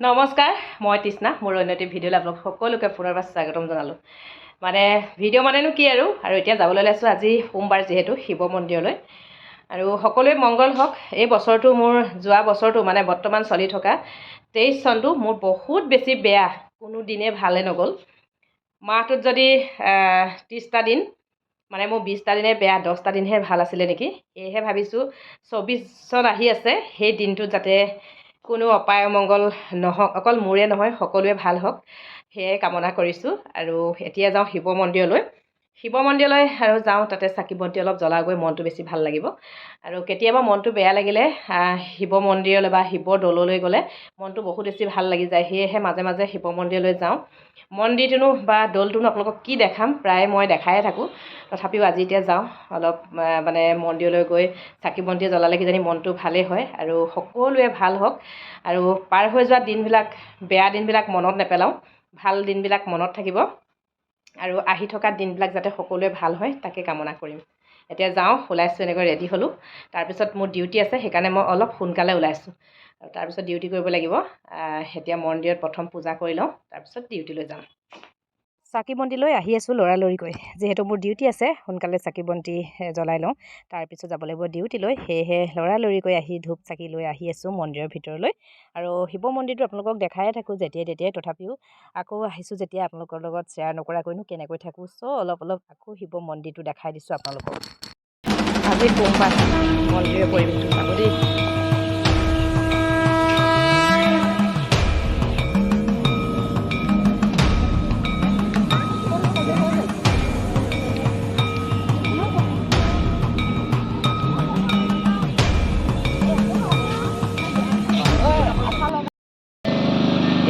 নমস্কাৰ মই তৃষ্ণা মোৰ অন্য এটি ভিডিঅ'লৈ আপোনালোক সকলোকে পুনৰবাৰ স্বাগতম জনালোঁ। মানে ভিডিঅ' মানেনো কি আৰু? আৰু এতিয়া যাবলৈ ওলাইছোঁ আজি সোমবাৰ যিহেতু শিৱ মন্দিৰলৈ। আৰু সকলোৱে মংগল হওক। এই বছৰটো মোৰ যোৱা বছৰটো মানে বৰ্তমান চলি থকা তেইছ চনটো মোৰ বহুত বেছি বেয়া। কোনো দিনে ভালে নগ'ল। মাহটোত যদি ত্ৰিছটা দিন মানে মোৰ বিছটা দিনে বেয়া দহটা দিনহে ভাল আছিলে নেকি? সেয়েহে ভাবিছোঁ চৌবিছ চন আহি আছে সেই দিনটোত যাতে কোনো অপায় অমংগল নহওক অকল মোৰে নহয় সকলোৱে ভাল হওক। সেয়াই কামনা কৰিছোঁ আৰু এতিয়া যাওঁ শিৱ মন্দিৰলৈ। শিৱ মন্দিৰলৈ আৰু যাওঁ তাতে চাকি বন্তি অলপ জ্বলাগৈ মনটো বেছি ভাল লাগিব। আৰু কেতিয়াবা মনটো বেয়া লাগিলে শিৱ মন্দিৰলৈ বা শিৱ দৌললৈ গ'লে মনটো বহুত বেছি ভাল লাগি যায়। সেয়েহে মাজে মাজে শিৱ মন্দিৰলৈ যাওঁ। মন্দিৰটোনো বা দৌলটোনো আপোনালোকক কি দেখাম প্ৰায় মই দেখায়ে থাকোঁ। তথাপিও আজি এতিয়া যাওঁ অলপ মানে মন্দিৰলৈ গৈ চাকি বন্তি জ্বলালে কিজানি মনটো ভালেই হয় আৰু সকলোৱে ভাল হওক। আৰু পাৰ হৈ যোৱা দিনবিলাক বেয়া দিনবিলাক মনত নেপেলাওঁ। ভাল দিনবিলাক মনত থাকিব। আৰু আহি থকা দিনবিলাক যাতে সকলোৱে ভাল হয় তাকে কামনা কৰিম। এতিয়া যাওঁ ওলাইছোঁ এনেকৈ ৰেডি হ'লোঁ। তাৰপিছত মোৰ ডিউটি আছে সেইকাৰণে মই অলপ সোনকালে ওলাইছোঁ। তাৰপিছত ডিউটি কৰিব লাগিব। এতিয়া মন্দিৰত প্ৰথম পূজা কৰি লওঁ তাৰপিছত ডিউটিলৈ যাম। চাকি বন্তি লৈ আহি আছোঁ লৰালৰিকৈ। যিহেতু মোৰ ডিউটি আছে সোনকালে চাকি বন্তি জ্বলাই লওঁ। তাৰপিছত যাব লাগিব ডিউটিলৈ সেয়েহে লৰালৰিকৈ আহি ধূপ চাকি লৈ আহি আছোঁ মন্দিৰৰ ভিতৰলৈ। আৰু শিৱ মন্দিৰটো আপোনালোকক দেখায়ে থাকোঁ যেতিয়াই তেতিয়াই। তথাপিও আকৌ আহিছোঁ যেতিয়া আপোনালোকৰ লগত শ্বেয়াৰ নকৰাকৈনো কেনেকৈ থাকোঁ। চ' অলপ অলপ আকৌ শিৱ মন্দিৰটো দেখাই দিছোঁ আপোনালোকক। আজি সোমবাৰ। মন্দিৰৰ পৰিৱেশটো চাব দেই।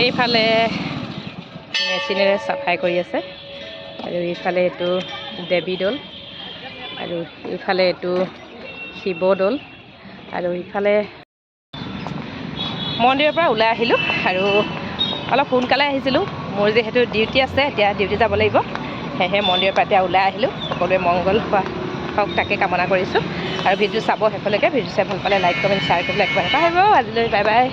এইফালে মেচিনেৰে চাফাই কৰি আছে। আৰু ইফালে এইটো দেৱী দৌল আৰু ইফালে এইটো শিৱদৌল আৰু ইফালে মন্দিৰৰ পৰা ওলাই আহিলোঁ। আৰু অলপ সোনকালে আহিছিলোঁ। মোৰ যিহেতু ডিউটি আছে এতিয়া ডিউটি যাব লাগিব। সেয়েহে মন্দিৰৰ পৰা এতিয়া ওলাই আহিলোঁ। সকলোৱে মংগল হোৱা হওক তাকে কামনা কৰিছোঁ। আৰু ভিডিঅ' চাব শেষলৈকে ভিডিঅ' চাই ভাল পালে লাইক কমেণ্ট শ্বেয়াৰ কৰিবলৈ এটা আহিব আজিলৈ বাই বাই